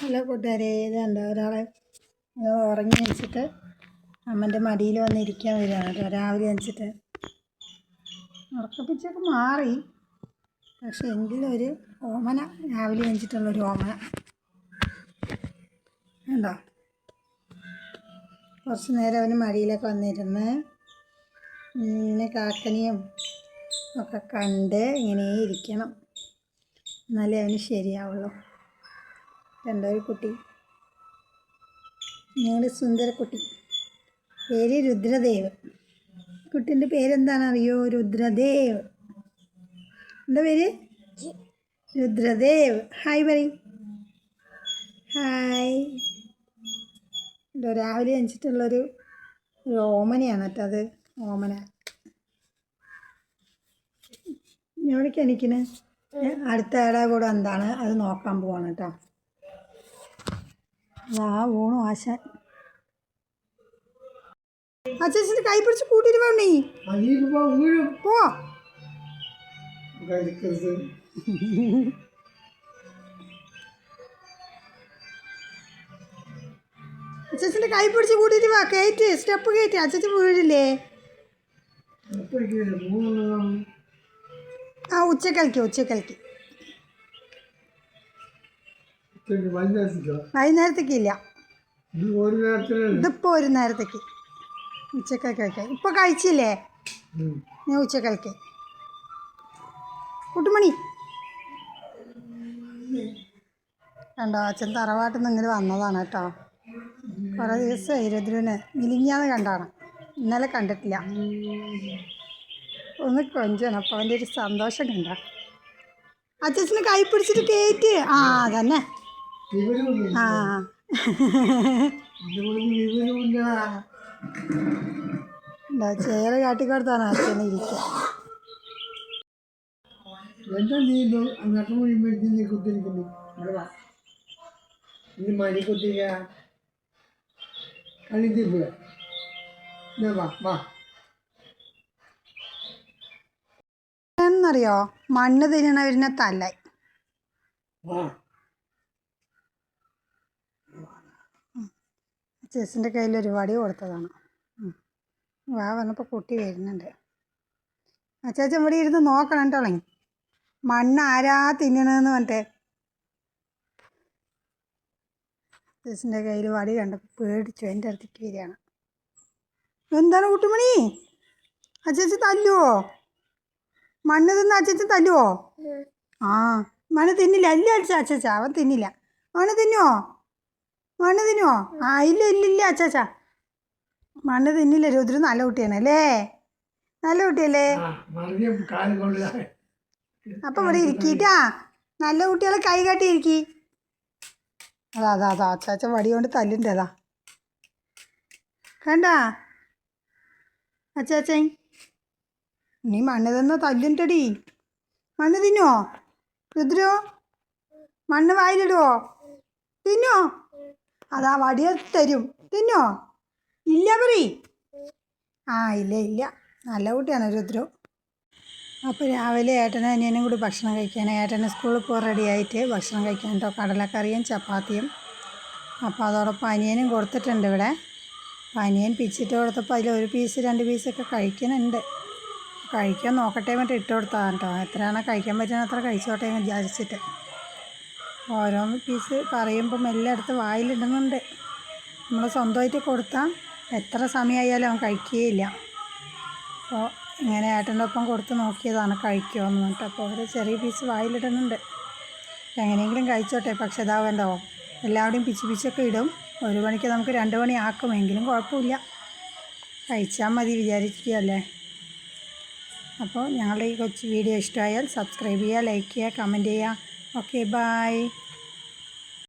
Hello കൂട്ടുകാരെ ഇതുണ്ട് ഒരാളെ ഉറങ്ങി വെച്ചിട്ട് അമ്മന്റെ മടിയിൽ വന്നിരിക്കാൻ വരികയാണ് കേട്ടോ രാവിലെ വെച്ചിട്ട് ഉറക്കപ്പിച്ചൊക്കെ മാറി. പക്ഷെ എങ്കിലും ഒരു ഓമന രാവിലെ വെച്ചിട്ടുള്ളൊരു ഓമന. ഉണ്ടോ കുറച്ച് നേരം അവന് മടിയിലൊക്കെ വന്നിരുന്ന് ഇങ്ങനെ കാക്കനിയും ഒക്കെ കണ്ട് ഇങ്ങനെ ഇരിക്കണം. എന്നാലേ അവന് ശരിയാവുള്ളൂ. രണ്ടൊരു കുട്ടി. ഞങ്ങളുടെ സുന്ദരക്കുട്ടി. പേര് രുദ്രദേവ്. കുട്ടീന്റെ പേരെന്താണെന്നറിയോ? രുദ്രദേവ്. എന്താ പേര്? രുദ്രദേവ്. ഹായ് പറയും. ഹായ്. രാവിലെ അഞ്ചിട്ടുള്ളൊരു ഒരു ഓമനയാണ് കേട്ടോ അത്. ഓമന. എവിടേക്കാണ് എനിക്കിന് അടുത്ത ആടെ കൂടെ എന്താണ്? അത് നോക്കാൻ പോവാണ് കേട്ടോ. ಹೋಣು ಆಶಾ अच्छा अच्छा काही पण स्कूटी रिवाव नाही हो अच्छा अच्छा काही पण स्कूटी रिवा काय ते स्टेप घेते अच्छा ते बोलले हा उच्च कलकी उच्च कलकी വൈകുന്നേരത്തേക്കോ? ഇല്ല ഇതിപ്പോ ഒരു നേരത്തേക്ക്. ഉച്ചക്കലക്ക് ഇപ്പൊ കഴിച്ചില്ലേ? ഞാൻ ഉച്ചക്കലക്ക് കുട്ടുമണി. കണ്ടോ അച്ഛൻ തറവാട്ടിൽ നിന്ന് ഇങ്ങനെ വന്നതാണ് കേട്ടോ. കുറേ ദിവസമായി രുദ്രന് മിലിഞ്ഞാന്ന് കണ്ടാണ്. ഇന്നലെ കണ്ടിട്ടില്ല. ഒന്ന് കൊഞ്ചണം. അപ്പോൾ അവന്റെ ഒരു സന്തോഷം കണ്ട. അച്ഛന് കൈ പിടിച്ചിട്ട് കയറ്റ് ആ തന്നെ വിവരമില്ല ആ. എന്താ ചേറ് കാട്ടിക്കൊടുത്താണ് അച്ഛനെ ഇരിക്കുക എന്താ നീ കുത്തിരിക്കുന്നു വാ നീ വാ. വാ എന്നറിയോ മണ്ണ് തിന്നണവരിനെ തല്ലായി. ചേച്ചിന്റെ കയ്യിൽ ഒരു വടി കൊടുത്തതാണ്. വാ വന്നപ്പോൾ കുട്ടി വരുന്നുണ്ട്. ആ ചേച്ചി ഇവിടെ ഇരുന്ന് നോക്കണം കേട്ടോ. മണ്ണ് ആരാ തിന്നണെന്ന് പറഞ്ഞിട്ട്. ചേച്ചിന്റെ കയ്യിൽ വടി കണ്ടപ്പോൾ പേടിച്ചു. എന്റെ അടുത്തേക്ക് വരികയാണ്. എന്താണ് കുട്ടുമണി? അച്ചച്ചൻ തല്ലുവോ? മണ്ണ് തിന്ന് അച്ചച്ചൻ തല്ലുവോ? ആ. മണ്ണ് തിന്നില്ല. അല്ല അടിച്ച അച്ചച്ച അവൻ തിന്നില്ല. മണ്ണ് തിന്നുവോ? മണ്ണ് തിന്നുവോ ആ ഇല്ല ഇല്ല ഇല്ല അച്ചാച്ചാ മണ്ണ് തിന്നില്ല രുദ്ര നല്ല കുട്ടിയാണ് അല്ലേ? നല്ല കുട്ടിയല്ലേ? അപ്പൊ ഇവിടെ ഇരിക്കിട്ടാ. നല്ല കുട്ടികളെ കൈ കാട്ടി ഇരിക്കി. അതാ അതാ അതാ അച്ചാച്ച വടി കൊണ്ട് തല്ലിന്റെതാ കണ്ടാ? അച്ചാച്ച നീ മണ്ണ് തന്ന തല്ലിന്റെടി മണ്ണ് തിന്നുവോ രുദ്രോ മണ്ണ് വായിലിടുവോ? തിന്നോ? അതാ വടിയ തരും. തിന്നോ? ഇല്ല പറീ ആ ഇല്ല ഇല്ല. നല്ല കുട്ടിയാണ് രുദ്രു. അപ്പോൾ രാവിലെ ഏട്ടനും അനിയനും കൂടി ഭക്ഷണം കഴിക്കാൻ ഏട്ടന് സ്കൂളിൽ പോകാൻ റെഡിയായിട്ട് ഭക്ഷണം കഴിക്കാൻ കേട്ടോ കടലക്കറിയും ചപ്പാത്തിയും. അപ്പോൾ അതോടൊപ്പം അനിയനും കൊടുത്തിട്ടുണ്ട് ഇവിടെ. അപ്പോൾ അനിയൻ പിച്ചിട്ട് കൊടുത്തപ്പോൾ അതിൽ ഒരു പീസ് രണ്ട് പീസൊക്കെ കഴിക്കുന്നുണ്ട്. കഴിക്കാൻ നോക്കട്ടെ മറ്റേ ഇട്ട് കൊടുത്താൽ കേട്ടോ എത്രയാണോ കഴിക്കാൻ പറ്റുന്ന അത്ര കഴിച്ചോട്ടെ എന്ന് വിചാരിച്ചിട്ട്. ഓരോന്ന് പീസ് പറയുമ്പം എല്ലായിടത്തും വായിലിടുന്നുണ്ട്. നമ്മൾ സ്വന്തമായിട്ട് കൊടുത്താൽ എത്ര സമയമായാലും അവൻ കഴിക്കുകയില്ല അപ്പോൾ ഇങ്ങനെ ഏട്ടന്റെ ഒപ്പം കൊടുത്ത് നോക്കിയതാണ് കഴിക്കുമോ എന്ന് പറഞ്ഞിട്ട്. അപ്പോൾ ഒരു ചെറിയ പീസ് വായിലിടുന്നുണ്ട്. എങ്ങനെയെങ്കിലും കഴിച്ചോട്ടെ പക്ഷെ ഇതാവണ്ടോ എല്ലാവരുടെയും പിച്ച് പിച്ചൊക്കെ ഇടും. ഒരു മണിക്ക് നമുക്ക് രണ്ട് മണി ആക്കുമെങ്കിലും കുഴപ്പമില്ല. കഴിച്ചാൽ മതി വിചാരിക്കുകയല്ലേ അപ്പോൾ ഞങ്ങളുടെ ഈ കൊച്ചു വീഡിയോ ഇഷ്ടമായാൽ സബ്സ്ക്രൈബ് ചെയ്യുക ലൈക്ക് ചെയ്യുക കമന്റ് ചെയ്യുക. Okay bye